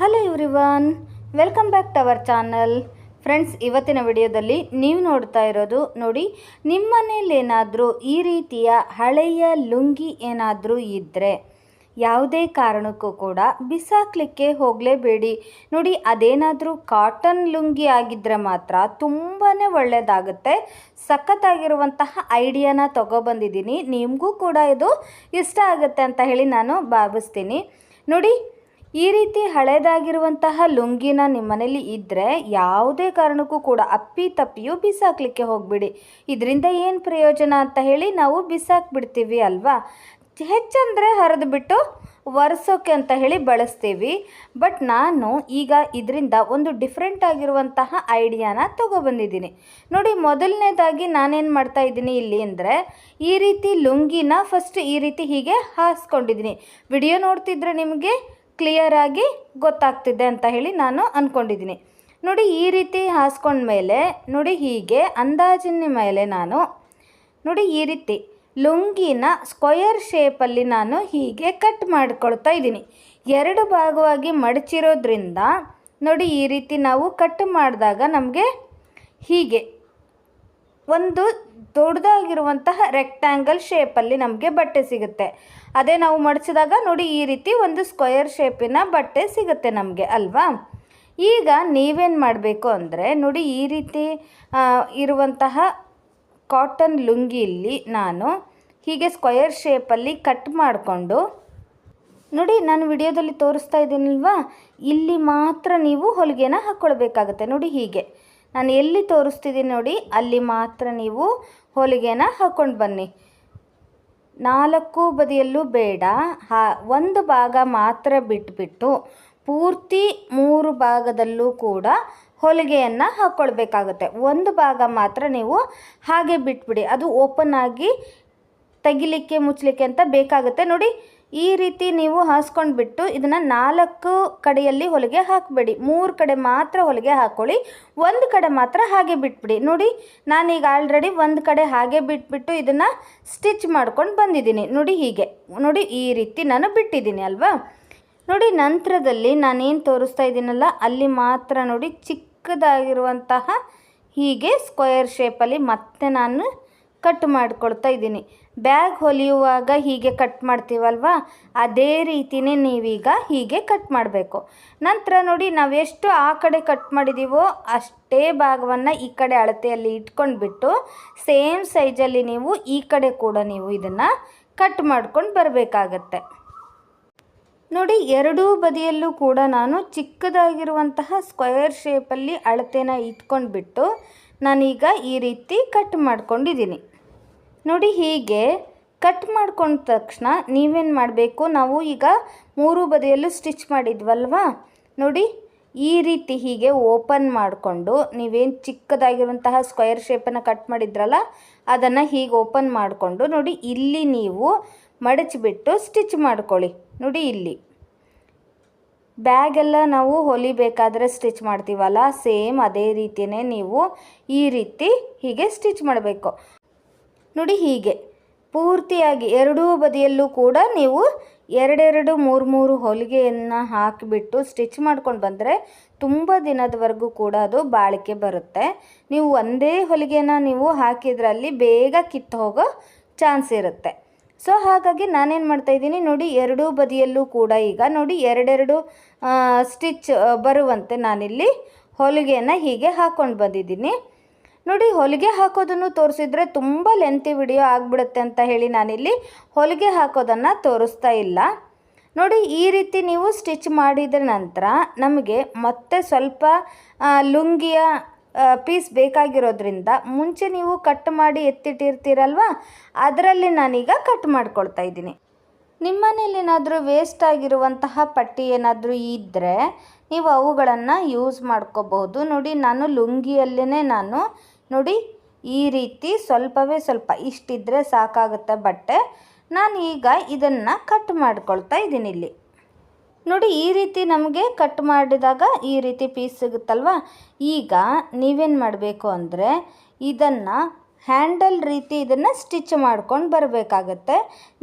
Hello everyone welcome back to our channel friends ಇವತ್ತಿನ ವಿಡಿಯೋದಲ್ಲಿ ನೀವು ನೋಡ್ತಾ ಇರೋದು ನೋಡಿ ನಿಮ್ಮ ಮನೇಲೇನಾದರೂ ಈ ರೀತಿಯ ಹಳೆಯ ಲುಂಗಿ ಏನಾದರೂ ಇದ್ದರೆ ಯಾವುದೇ ಕಾರಣಕ್ಕೂ ಕೂಡ ಬಿಸಾಕಲಿಕ್ಕೆ ಹೋಗಲೇಬೇಡಿ. ನೋಡಿ, ಅದೇನಾದರೂ ಕಾಟನ್ ಲುಂಗಿ ಆಗಿದ್ದರೆ ಮಾತ್ರ ತುಂಬಾ ಒಳ್ಳೆಯದಾಗುತ್ತೆ ಸಖತ್ತಾಗಿರುವಂತಹ ಐಡಿಯಾನ ತೊಗೊಬಂದಿದ್ದೀನಿ. ನಿಮಗೂ ಕೂಡ ಇದು ಇಷ್ಟ ಆಗುತ್ತೆ ಅಂತ ಹೇಳಿ ನಾನು ಭಾವಿಸ್ತೀನಿ. ನೋಡಿ ಈ ರೀತಿ ಹಳೇದಾಗಿರುವಂತಹ ಲುಂಗಿನ ನಿಮ್ಮ ಮನೇಲಿ ಇದ್ದರೆ ಯಾವುದೇ ಕಾರಣಕ್ಕೂ ಕೂಡ ಅಪ್ಪಿ ತಪ್ಪಿಯೂ ಬಿಸಾಕ್ಲಿಕ್ಕೆ ಹೋಗಬೇಡಿ. ಇದರಿಂದ ಏನು ಪ್ರಯೋಜನ ಅಂತ ಹೇಳಿ ನಾವು ಬಿಸಾಕ್ಬಿಡ್ತೀವಿ ಅಲ್ವಾ? ಹೆಚ್ಚಂದರೆ ಹರಿದು ಬಿಟ್ಟು ಒರೆಸೋಕೆ ಅಂತ ಹೇಳಿ ಬಳಸ್ತೀವಿ. ಬಟ್ ನಾನು ಈಗ ಇದರಿಂದ ಒಂದು ಡಿಫ್ರೆಂಟ್ ಆಗಿರುವಂತಹ ಐಡಿಯಾನ ತೊಗೊಬಂದಿದ್ದೀನಿ. ನೋಡಿ, ಮೊದಲನೇದಾಗಿ ನಾನೇನು ಮಾಡ್ತಾ ಇದ್ದೀನಿ ಇಲ್ಲಿ ಅಂದರೆ ಈ ರೀತಿ ಲುಂಗಿನ ಫಸ್ಟ್ ಈ ರೀತಿ ಹೀಗೆ ಹಾಸ್ಕೊಂಡಿದ್ದೀನಿ. ವಿಡಿಯೋ ನೋಡ್ತಿದ್ರೆ ನಿಮಗೆ ಕ್ಲಿಯರಾಗಿ ಗೊತ್ತಾಗ್ತಿದೆ ಅಂತ ಹೇಳಿ ನಾನು ಅಂದ್ಕೊಂಡಿದ್ದೀನಿ ನೋಡಿ, ಈ ರೀತಿ ಹಾಸ್ಕೊಂಡ್ಮೇಲೆ ನೋಡಿ ಹೀಗೆ, ಅಂದಾಜಿನ ಮೇಲೆ ನಾನು, ನೋಡಿ ಈ ರೀತಿ, ಲುಂಗಿನ ಸ್ಕ್ವಯರ್ ಶೇಪಲ್ಲಿ ನಾನು ಹೀಗೆ ಕಟ್ ಮಾಡ್ಕೊಳ್ತಾ ಇದ್ದೀನಿ. ಎರಡು ಭಾಗವಾಗಿ ಮಡಚಿರೋದ್ರಿಂದ, ನೋಡಿ ಈ ರೀತಿ ನಾವು ಕಟ್ ಮಾಡಿದಾಗ ನಮಗೆ ಹೀಗೆ ಒಂದು ದೊಡ್ಡದಾಗಿರುವಂತಹ ರೆಕ್ಟ್ಯಾಂಗಲ್ ಶೇಪಲ್ಲಿ ನಮಗೆ ಬಟ್ಟೆ ಸಿಗುತ್ತೆ. ಅದೇ ನಾವು ಮಡಚಿದಾಗ ನೋಡಿ ಈ ರೀತಿ ಒಂದು ಸ್ಕ್ವಯರ್ ಶೇಪಿನ ಬಟ್ಟೆ ಸಿಗುತ್ತೆ ನಮಗೆ, ಅಲ್ವಾ? ಈಗ ನೀವೇನು ಮಾಡಬೇಕು ಅಂದರೆ ನೋಡಿ ಈ ರೀತಿ ಇರುವಂತಹ ಕಾಟನ್ ಲುಂಗಿಯಲ್ಲಿ ನಾನು ಹೀಗೆ ಸ್ಕ್ವಯರ್ ಶೇಪಲ್ಲಿ ಕಟ್ ಮಾಡಿಕೊಂಡು, ನೋಡಿ ನಾನು ವಿಡಿಯೋದಲ್ಲಿ ತೋರಿಸ್ತಾ ಇದ್ದೀನಲ್ವಾ? ಇಲ್ಲಿ ಮಾತ್ರ ನೀವು ಹೊಲಿಗೆನ ಹಾಕ್ಕೊಳ್ಬೇಕಾಗತ್ತೆ ನೋಡಿ ಹೀಗೆ. ನಾನು ಎಲ್ಲಿ ತೋರಿಸ್ತಿದ್ದೀನಿ ನೋಡಿ, ಅಲ್ಲಿ ಮಾತ್ರ ನೀವು ಹೊಲಿಗೆನ ಹಾಕ್ಕೊಂಡು ಬನ್ನಿ. ನಾಲ್ಕು ಬದಿಯಲ್ಲೂ ಬೇಡ. ಒಂದು ಭಾಗ ಮಾತ್ರ ಬಿಟ್ಬಿಟ್ಟು ಪೂರ್ತಿ ಮೂರು ಭಾಗದಲ್ಲೂ ಕೂಡ ಹೊಲಿಗೆಯನ್ನು ಹಾಕ್ಕೊಳ್ಬೇಕಾಗುತ್ತೆ ಒಂದು ಭಾಗ ಮಾತ್ರ ನೀವು ಹಾಗೆ ಬಿಟ್ಬಿಡಿ. ಅದು ಓಪನ್ ಆಗಿ ತೆಗಿಲಿಕ್ಕೆ, ಮುಚ್ಚಲಿಕ್ಕೆ ಅಂತ ಬೇಕಾಗುತ್ತೆ. ನೋಡಿ ಈ ರೀತಿ ನೀವು ಹಾಸ್ಕೊಂಡ್ಬಿಟ್ಟು ಇದನ್ನು ನಾಲ್ಕು ಕಡೆಯಲ್ಲಿ ಹೊಲಿಗೆ ಹಾಕಬೇಡಿ. ಮೂರು ಕಡೆ ಮಾತ್ರ ಹೊಲಿಗೆ ಹಾಕ್ಕೊಳ್ಳಿ ಒಂದು ಕಡೆ ಮಾತ್ರ ಹಾಗೆ ಬಿಟ್ಬಿಡಿ. ನೋಡಿ, ನಾನೀಗ ಆಲ್ರೆಡಿ ಒಂದು ಕಡೆ ಹಾಗೆ ಬಿಟ್ಬಿಟ್ಟು ಇದನ್ನು ಸ್ಟಿಚ್ ಮಾಡ್ಕೊಂಡು ಬಂದಿದ್ದೀನಿ. ನೋಡಿ ಹೀಗೆ. ನೋಡಿ, ಈ ರೀತಿ ನಾನು ಬಿಟ್ಟಿದ್ದೀನಿ ಅಲ್ವಾ? ನೋಡಿ, ನಂತರದಲ್ಲಿ ನಾನೇನು ತೋರಿಸ್ತಾ ಇದ್ದೀನಲ್ಲ, ಅಲ್ಲಿ ಮಾತ್ರ ನೋಡಿ ಚಿಕ್ಕದಾಗಿರುವಂತಹ ಹೀಗೆ ಸ್ಕ್ವಯರ್ ಶೇಪಲ್ಲಿ ಮತ್ತೆ ನಾನು ಕಟ್ ಮಾಡ್ಕೊಳ್ತಾ ಇದ್ದೀನಿ. ಬ್ಯಾಗ್ ಹೊಲಿಯುವಾಗ ಹೀಗೆ ಕಟ್ ಮಾಡ್ತೀವಲ್ವಾ? ಅದೇ ರೀತಿನೇ ನೀವೀಗ ಹೀಗೆ ಕಟ್ ಮಾಡಬೇಕು. ನಂತರ ನೋಡಿ ನಾವು ಎಷ್ಟು ಆ ಕಡೆ ಕಟ್ ಮಾಡಿದ್ದೀವೋ ಅಷ್ಟೇ ಭಾಗವನ್ನು ಈ ಕಡೆ ಅಳತೆಯಲ್ಲಿ ಇಟ್ಕೊಂಡ್ಬಿಟ್ಟು ಸೇಮ್ ಸೈಜಲ್ಲಿ ನೀವು ಈ ಕಡೆ ಕೂಡ ನೀವು ಇದನ್ನು ಕಟ್ ಮಾಡ್ಕೊಂಡು ಬರಬೇಕಾಗತ್ತೆ. ನೋಡಿ ಎರಡೂ ಬದಿಯಲ್ಲೂ ಕೂಡ ನಾನು ಚಿಕ್ಕದಾಗಿರುವಂತಹ ಸ್ಕ್ವಯರ್ ಶೇಪಲ್ಲಿ ಅಳತೆನ ಇಟ್ಕೊಂಡ್ಬಿಟ್ಟು ನಾನೀಗ ಈ ರೀತಿ ಕಟ್ ಮಾಡ್ಕೊಂಡಿದ್ದೀನಿ. ನೋಡಿ ಹೀಗೆ ಕಟ್ ಮಾಡ್ಕೊಂಡ ತಕ್ಷಣ ನೀವೇನು ಮಾಡಬೇಕು? ನಾವು ಈಗ ಮೂರು ಬದಿಯಲ್ಲೂ ಸ್ಟಿಚ್ ಮಾಡಿದ್ವಲ್ವಾ? ನೋಡಿ ಈ ರೀತಿ ಹೀಗೆ ಓಪನ್ ಮಾಡಿಕೊಂಡು ನೀವೇನು ಚಿಕ್ಕದಾಗಿರುವಂತಹ ಸ್ಕ್ವೇರ್ ಶೇಪನ್ನು ಕಟ್ ಮಾಡಿದ್ರಲ್ಲ, ಅದನ್ನು ಹೀಗೆ ಓಪನ್ ಮಾಡಿಕೊಂಡು ನೋಡಿ ಇಲ್ಲಿ ನೀವು ಮಡಚಿಬಿಟ್ಟು ಸ್ಟಿಚ್ ಮಾಡ್ಕೊಳ್ಳಿ. ನೋಡಿ ಇಲ್ಲಿ. ಬ್ಯಾಗೆಲ್ಲ ನಾವು ಹೊಲಿಬೇಕಾದ್ರೆ ಸ್ಟಿಚ್ ಮಾಡ್ತೀವಲ್ಲ, ಸೇಮ್ ಅದೇ ರೀತಿಯೇ ನೀವು ಈ ರೀತಿ ಹೀಗೆ ಸ್ಟಿಚ್ ಮಾಡಬೇಕು. ನೋಡಿ ಹೀಗೆ. ಪೂರ್ತಿಯಾಗಿ ಎರಡೂ ಬದಿಯಲ್ಲೂ ಕೂಡ ನೀವು ಎರಡೆರಡು ಮೂರು ಮೂರು ಹೊಲಿಗೆಯನ್ನು ಹಾಕಿಬಿಟ್ಟು ಸ್ಟಿಚ್ ಮಾಡ್ಕೊಂಡು ಬಂದರೆ ತುಂಬ ದಿನದವರೆಗೂ ಕೂಡ ಅದು ಬಾಳಿಕೆ ಬರುತ್ತೆ. ನೀವು ಒಂದೇ ಹೊಲಿಗೆನ ನೀವು ಹಾಕಿದ್ರಲ್ಲಿ ಬೇಗ ಕಿತ್ತು ಹೋಗೋ ಚಾನ್ಸ್ ಇರುತ್ತೆ. ಸೊ ಹಾಗಾಗಿ ನಾನೇನು ಮಾಡ್ತಾ ಇದ್ದೀನಿ, ನೋಡಿ ಎರಡೂ ಬದಿಯಲ್ಲೂ ಕೂಡ ಈಗ ನೋಡಿ ಎರಡೆರಡು ಸ್ಟಿಚ್ ಬರುವಂತೆ ನಾನಿಲ್ಲಿ ಹೊಲಿಗೆಯನ್ನು ಹೀಗೆ ಹಾಕ್ಕೊಂಡು ಬಂದಿದ್ದೀನಿ. ನೋಡಿ, ಹೊಲಿಗೆ ಹಾಕೋದನ್ನು ತೋರಿಸಿದ್ರೆ ತುಂಬ ಲೆಂತಿ ವಿಡಿಯೋ ಆಗಿಬಿಡುತ್ತೆ ಅಂತ ಹೇಳಿ ನಾನಿಲ್ಲಿ ಹೊಲಿಗೆ ಹಾಕೋದನ್ನು ತೋರಿಸ್ತಾ ಇಲ್ಲ. ನೋಡಿ, ಈ ರೀತಿ ನೀವು ಸ್ಟಿಚ್ ಮಾಡಿದ ನಂತರ ನಮಗೆ ಮತ್ತೆ ಸ್ವಲ್ಪ ಲುಂಗಿಯ ಪೀಸ್ ಬೇಕಾಗಿರೋದ್ರಿಂದ ಮುಂಚೆ ನೀವು ಕಟ್ ಮಾಡಿ ಎತ್ತಿಟ್ಟಿರ್ತೀರಲ್ವ, ಅದರಲ್ಲಿ ನಾನೀಗ ಕಟ್ ಮಾಡ್ಕೊಳ್ತಾ ಇದ್ದೀನಿ. ನಿಮ್ಮ ಮನೇಲಿ ಏನಾದರೂ ವೇಸ್ಟ್ ಆಗಿರುವಂತಹ ಪಟ್ಟಿ ಏನಾದರೂ ಇದ್ದರೆ ನೀವು ಅವುಗಳನ್ನು ಯೂಸ್ ಮಾಡ್ಕೋಬಹುದು. ನೋಡಿ, ನಾನು ಲುಂಗಿಯಲ್ಲೇ ನಾನು ನೋಡಿ, ಈ ರೀತಿ ಸ್ವಲ್ಪವೇ ಸ್ವಲ್ಪ ಇಷ್ಟಿದ್ರೆ ಸಾಕಾಗುತ್ತೆ ಬಟ್ಟೆ. ನಾನು ಈಗ ಇದನ್ನು ಕಟ್ ಮಾಡ್ಕೊಳ್ತಾ ಇದ್ದೀನಿ ಇಲ್ಲಿ. ನೋಡಿ, ಈ ರೀತಿ ನಮಗೆ ಕಟ್ ಮಾಡಿದಾಗ ಈ ರೀತಿ ಪೀಸ್ ಸಿಗುತ್ತಲ್ವ? ಈಗ ನೀವೇನು ಮಾಡಬೇಕು ಅಂದರೆ ಇದನ್ನು ಹ್ಯಾಂಡಲ್ ರೀತಿ ಇದನ್ನು ಸ್ಟಿಚ್ ಮಾಡ್ಕೊಂಡು ಬರಬೇಕಾಗತ್ತೆ.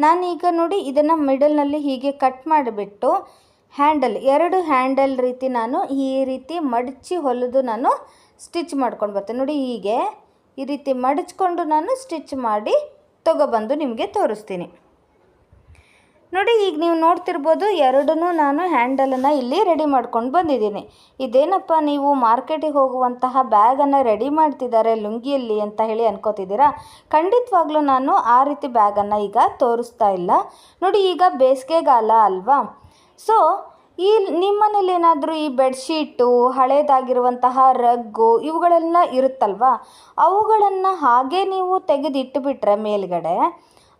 ನಾನೀಗ ನೋಡಿ, ಇದನ್ನು ಮಿಡಲ್ನಲ್ಲಿ ಹೀಗೆ ಕಟ್ ಮಾಡಿಬಿಟ್ಟು ಹ್ಯಾಂಡಲ್ ಎರಡು ಹ್ಯಾಂಡಲ್ ರೀತಿ ನಾನು ಈ ರೀತಿ ಮಡಚಿ ಹೊಲಿದು ನಾನು ಸ್ಟಿಚ್ ಮಾಡ್ಕೊಂಡು ಬರ್ತೇನೆ. ನೋಡಿ ಹೀಗೆ ಈ ರೀತಿ ಮಡಚ್ಕೊಂಡು ನಾನು ಸ್ಟಿಚ್ ಮಾಡಿ ತೊಗೊಬಂದು ನಿಮಗೆ ತೋರಿಸ್ತೀನಿ. ನೋಡಿ ಈಗ ನೀವು ನೋಡ್ತಿರ್ಬೋದು ಎರಡನ್ನೂ ನಾನು ಹ್ಯಾಂಡಲನ್ನು ಇಲ್ಲಿ ರೆಡಿ ಮಾಡ್ಕೊಂಡು ಬಂದಿದ್ದೀನಿ. ಇದೇನಪ್ಪ ನೀವು ಮಾರ್ಕೆಟಿಗೆ ಹೋಗುವಂತಹ ಬ್ಯಾಗನ್ನು ರೆಡಿ ಮಾಡ್ತಿದ್ದಾರೆ ಲುಂಗಿಯಲ್ಲಿ ಅಂತ ಹೇಳಿ ಅನ್ಕೋತಿದ್ದೀರಾ? ಖಂಡಿತವಾಗ್ಲೂ ನಾನು ಆ ರೀತಿ ಬ್ಯಾಗನ್ನು ಈಗ ತೋರಿಸ್ತಾ ಇಲ್ಲ. ನೋಡಿ ಈಗ ಬೇಸಿಗೆಗಾಲ ಅಲ್ವಾ? ಸೊ ಈ ನಿಮ್ಮನೇಲಿ ಏನಾದರೂ ಈ ಬೆಡ್ಶೀಟು, ಹಳೇದಾಗಿರುವಂತಹ ರಗ್ಗು ಇವುಗಳೆಲ್ಲ ಇರುತ್ತಲ್ವಾ? ಅವುಗಳನ್ನು ಹಾಗೆ ನೀವು ತೆಗೆದಿಟ್ಟುಬಿಟ್ರೆ ಮೇಲುಗಡೆ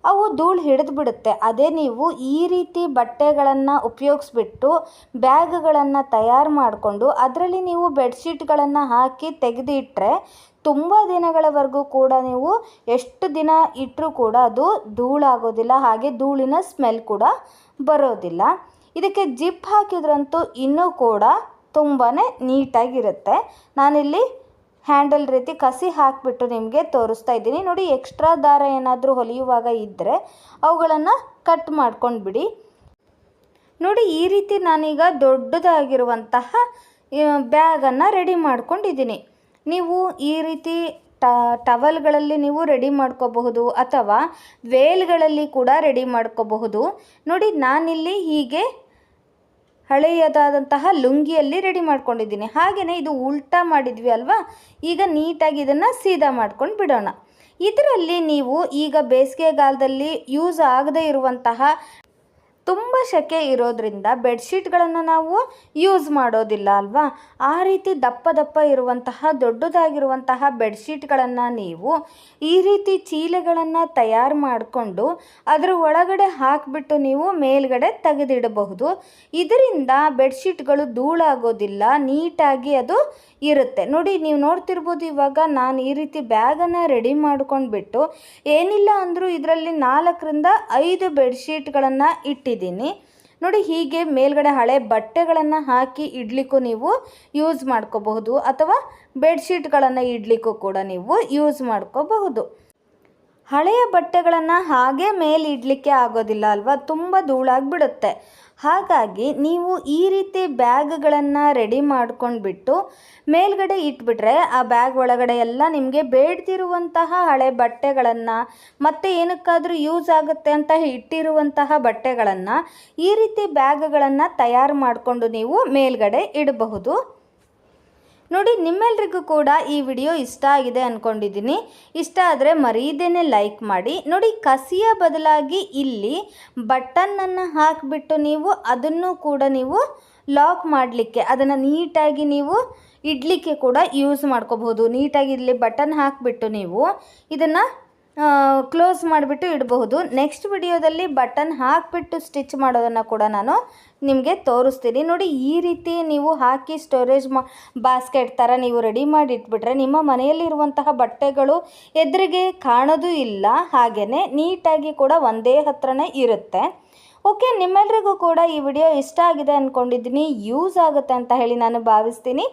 ಅವು ಧೂಳು ಹಿಡಿದು ಬಿಡುತ್ತೆ ಅದೇ ನೀವು ಈ ರೀತಿ ಬಟ್ಟೆಗಳನ್ನು ಉಪಯೋಗಿಸ್ಬಿಟ್ಟು ಬ್ಯಾಗ್ಗಳನ್ನು ತಯಾರು ಮಾಡಿಕೊಂಡು ಅದರಲ್ಲಿ ನೀವು ಬೆಡ್ಶೀಟ್ಗಳನ್ನು ಹಾಕಿ ತೆಗೆದಿಟ್ಟರೆ ತುಂಬ ದಿನಗಳವರೆಗೂ ಕೂಡ ನೀವು ಎಷ್ಟು ದಿನ ಇಟ್ಟರೂ ಕೂಡ ಅದು ಧೂಳಾಗೋದಿಲ್ಲ, ಹಾಗೆ ಧೂಳಿನ ಸ್ಮೆಲ್ ಕೂಡ ಬರೋದಿಲ್ಲ. ಇದಕ್ಕೆ ಜಿಪ್ ಹಾಕಿದ್ರಂತೂ ಇನ್ನೂ ಕೂಡ ತುಂಬಾ ನೀಟಾಗಿರುತ್ತೆ. ನಾನಿಲ್ಲಿ ಹ್ಯಾಂಡಲ್ ರೀತಿ ಕಸಿ ಹಾಕಿಬಿಟ್ಟು ನಿಮಗೆ ತೋರಿಸ್ತಾ ಇದ್ದೀನಿ. ನೋಡಿ, ಎಕ್ಸ್ಟ್ರಾ ದಾರ ಏನಾದರೂ ಹೊಲಿಯುವಾಗ ಇದ್ದರೆ ಅವುಗಳನ್ನು ಕಟ್ ಮಾಡ್ಕೊಂಡು ಬಿಡಿ ನೋಡಿ, ಈ ರೀತಿ ನಾನೀಗ ದೊಡ್ಡದಾಗಿರುವಂತಹ ಬ್ಯಾಗನ್ನು ರೆಡಿ ಮಾಡ್ಕೊಂಡಿದ್ದೀನಿ. ನೀವು ಈ ರೀತಿ ಟ, ಟವಲ್ಗಳಲ್ಲಿ ನೀವು ರೆಡಿ ಮಾಡ್ಕೋಬಹುದು ಅಥವಾ ವೇಲ್ಗಳಲ್ಲಿ ಕೂಡ ರೆಡಿ ಮಾಡ್ಕೋಬಹುದು. ನೋಡಿ, ನಾನಿಲ್ಲಿ ಹೀಗೆ ಹಳೆಯದಾದಂತಹ ಲುಂಗಿಯಲ್ಲಿ ರೆಡಿ ಮಾಡ್ಕೊಂಡಿದ್ದೀನಿ. ಹಾಗೆಯೇ ಇದು ಉಲ್ಟಾ ಮಾಡಿದ್ವಿ ಅಲ್ವಾ? ಈಗ ನೀಟಾಗಿ ಇದನ್ನು ಸೀದಾ ಮಾಡ್ಕೊಂಡು ಬಿಡೋಣ. ಇದರಲ್ಲಿ ನೀವು ಈಗ ಬೇಸಿಗೆಗಾಲದಲ್ಲಿ ಯೂಸ್ ಆಗದೇ ಇರುವಂತಹ ತುಂಬ ಸೆಕೆ ಇರೋದ್ರಿಂದ ಬೆಡ್ಶೀಟ್ಗಳನ್ನು ನಾವು ಯೂಸ್ ಮಾಡೋದಿಲ್ಲ ಅಲ್ವಾ? ಆ ರೀತಿ ದಪ್ಪ ದಪ್ಪ ಇರುವಂತಹ, ದೊಡ್ಡದಾಗಿರುವಂತಹ ಬೆಡ್ಶೀಟ್ಗಳನ್ನು ನೀವು ಈ ರೀತಿ ಚೀಲೆಗಳನ್ನು ತಯಾರು ಮಾಡಿಕೊಂಡು ಅದರ ಒಳಗಡೆ ಹಾಕಿಬಿಟ್ಟು ನೀವು ಮೇಲ್ಗಡೆ ತೆಗೆದಿಡಬಹುದು. ಇದರಿಂದ ಬೆಡ್ಶೀಟ್ಗಳು ಧೂಳಾಗೋದಿಲ್ಲ, ನೀಟಾಗಿ ಅದು ಇರುತ್ತೆ. ನೋಡಿ, ನೀವು ನೋಡ್ತಿರ್ಬೋದು ಇವಾಗ ನಾನು ಈ ರೀತಿ ಬ್ಯಾಗನ್ನು ರೆಡಿ ಮಾಡ್ಕೊಂಡ್ಬಿಟ್ಟು ಏನಿಲ್ಲ ಅಂದರೂ ಇದರಲ್ಲಿ ನಾಲ್ಕರಿಂದ ಐದು ಬೆಡ್ಶೀಟ್ಗಳನ್ನು ಇಟ್ಟಿದ್ದೀನಿ. ನೋಡಿ ಹೀಗೆ ಮೇಲ್ಗಡೆ ಹಳೆ ಬಟ್ಟೆಗಳನ್ನು ಹಾಕಿ ಇಡ್ಲಿಕ್ಕೂ ನೀವು ಯೂಸ್ ಮಾಡ್ಕೋಬಹುದು ಅಥವಾ ಬೆಡ್ಶೀಟ್ಗಳನ್ನು ಇಡ್ಲಿಕ್ಕೂ ಕೂಡ ನೀವು ಯೂಸ್ ಮಾಡ್ಕೋಬಹುದು. ಹಳೆಯ ಬಟ್ಟೆಗಳನ್ನು ಹಾಗೆ ಮೇಲಿಡಲಿಕ್ಕೆ ಆಗೋದಿಲ್ಲ ಅಲ್ವಾ? ತುಂಬ ಧೂಳಾಗಿಬಿಡುತ್ತೆ. ಹಾಗಾಗಿ ನೀವು ಈ ರೀತಿ ಬ್ಯಾಗ್ಗಳನ್ನು ರೆಡಿ ಮಾಡ್ಕೊಂಡ್ಬಿಟ್ಟು ಮೇಲ್ಗಡೆ ಇಟ್ಬಿಟ್ರೆ ಆ ಬ್ಯಾಗ್ ಒಳಗಡೆ ಎಲ್ಲ ನಿಮಗೆ ಬೇಡ್ದಿರುವಂತಹ ಹಳೆ ಬಟ್ಟೆಗಳನ್ನು ಮತ್ತು ಏನಕ್ಕಾದರೂ ಯೂಸ್ ಆಗುತ್ತೆ ಅಂತ ಇಟ್ಟಿರುವಂತಹ ಬಟ್ಟೆಗಳನ್ನು ಈ ರೀತಿ ಬ್ಯಾಗ್ಗಳನ್ನು ತಯಾರು ಮಾಡಿಕೊಂಡು ನೀವು ಮೇಲ್ಗಡೆ ಇಡಬಹುದು. ನೋಡಿ, ನಿಮ್ಮೆಲ್ರಿಗೂ ಕೂಡ ಈ ವಿಡಿಯೋ ಇಷ್ಟ ಆಗಿದೆ ಅಂದ್ಕೊಂಡಿದ್ದೀನಿ ಇಷ್ಟ ಆದರೆ ಮರೀದೇನೆ ಲೈಕ್ ಮಾಡಿ. ನೋಡಿ, ಕಸಿಯ ಬದಲಾಗಿ ಇಲ್ಲಿ ಬಟನ್ನನ್ನು ಹಾಕಿಬಿಟ್ಟು ನೀವು ಅದನ್ನು ಕೂಡ ನೀವು ಲಾಕ್ ಮಾಡಲಿಕ್ಕೆ, ಅದನ್ನು ನೀಟಾಗಿ ನೀವು ಇಡಲಿಕ್ಕೆ ಕೂಡ ಯೂಸ್ ಮಾಡ್ಕೋಬಹುದು. ನೀಟಾಗಿ ಇಲ್ಲಿ ಬಟನ್ ಹಾಕಿಬಿಟ್ಟು ನೀವು ಇದನ್ನು ಕ್ಲೋಸ್ ಮಾಡಿಬಿಟ್ಟು ಇಡಬಹುದು. ನೆಕ್ಸ್ಟ್ ವಿಡಿಯೋದಲ್ಲಿ ಬಟನ್ ಹಾಕಿಬಿಟ್ಟು ಸ್ಟಿಚ್ ಮಾಡೋದನ್ನು ಕೂಡ ನಾನು ನಿಮಗೆ ತೋರಿಸ್ತೀನಿ. ನೋಡಿ, ಈ ರೀತಿ ನೀವು ಹಾಕಿ ಸ್ಟೋರೇಜ್ ಮಾ ಬಾಸ್ಕೆಟ್ ಥರ ನೀವು ರೆಡಿ ಮಾಡಿ ಇಟ್ಬಿಟ್ರೆ ನಿಮ್ಮ ಮನೆಯಲ್ಲಿರುವಂತಹ ಬಟ್ಟೆಗಳು ಎದುರಿಗೆ ಕಾಣೋದು ಇಲ್ಲ. ಹಾಗೆಯೇ ನೀಟಾಗಿ ಕೂಡ ಒಂದೇ ಹತ್ರನೇ ಇರುತ್ತೆ. ಓಕೆ, ನಿಮ್ಮೆಲ್ರಿಗೂ ಕೂಡ ಈ ವಿಡಿಯೋ ಇಷ್ಟ ಆಗಿದೆ ಅಂದ್ಕೊಂಡಿದ್ದೀನಿ ಯೂಸ್ ಆಗುತ್ತೆ ಅಂತ ಹೇಳಿ ನಾನು ಭಾವಿಸ್ತೀನಿ.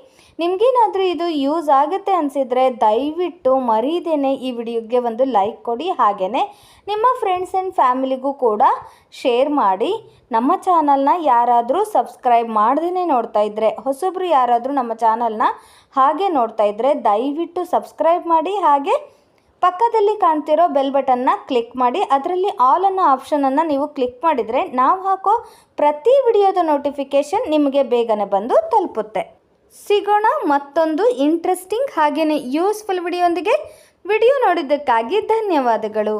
ನಿಮಗೇನಾದರೂ ಇದು ಯೂಸ್ ಆಗುತ್ತೆ ಅನಿಸಿದರೆ ದಯವಿಟ್ಟು ಮರೀದೇನೆ ಈ ವಿಡಿಯೋಗೆ ಒಂದು ಲೈಕ್ ಕೊಡಿ. ಹಾಗೇ ನಿಮ್ಮ ಫ್ರೆಂಡ್ಸ್ ಆ್ಯಂಡ್ ಫ್ಯಾಮಿಲಿಗೂ ಕೂಡ ಶೇರ್ ಮಾಡಿ. ನಮ್ಮ ಚಾನಲ್ನ ಯಾರಾದರೂ ಸಬ್ಸ್ಕ್ರೈಬ್ ಮಾಡ್ದೇ ನೋಡ್ತಾ ಇದ್ದರೆ ಹೊಸಬ್ರು ಯಾರಾದರೂ ನಮ್ಮ ಚಾನಲ್ನ ಹಾಗೆ ನೋಡ್ತಾ ಇದ್ದರೆ ದಯವಿಟ್ಟು ಸಬ್ಸ್ಕ್ರೈಬ್ ಮಾಡಿ. ಹಾಗೆ ಪಕ್ಕದಲ್ಲಿ ಕಾಣ್ತಿರೋ ಬೆಲ್ ಬಟನ್ನ ಕ್ಲಿಕ್ ಮಾಡಿ, ಅದರಲ್ಲಿ ಆಲ್ ಅನ್ನೋ ಆಪ್ಷನನ್ನು ನೀವು ಕ್ಲಿಕ್ ಮಾಡಿದರೆ ನಾವು ಹಾಕೋ ಪ್ರತಿ ವಿಡಿಯೋದ ನೋಟಿಫಿಕೇಷನ್ ನಿಮಗೆ ಬೇಗನೆ ಬಂದು ತಲುಪುತ್ತೆ. ಸಿಗೋಣ ಮತ್ತೊಂದು ಇಂಟ್ರೆಸ್ಟಿಂಗ್ ಹಾಗೆಯೇ ಯೂಸ್ಫುಲ್ ವಿಡಿಯೋಂದಿಗೆ ವಿಡಿಯೋ ನೋಡಿದ್ದಕ್ಕಾಗಿ ಧನ್ಯವಾದಗಳು.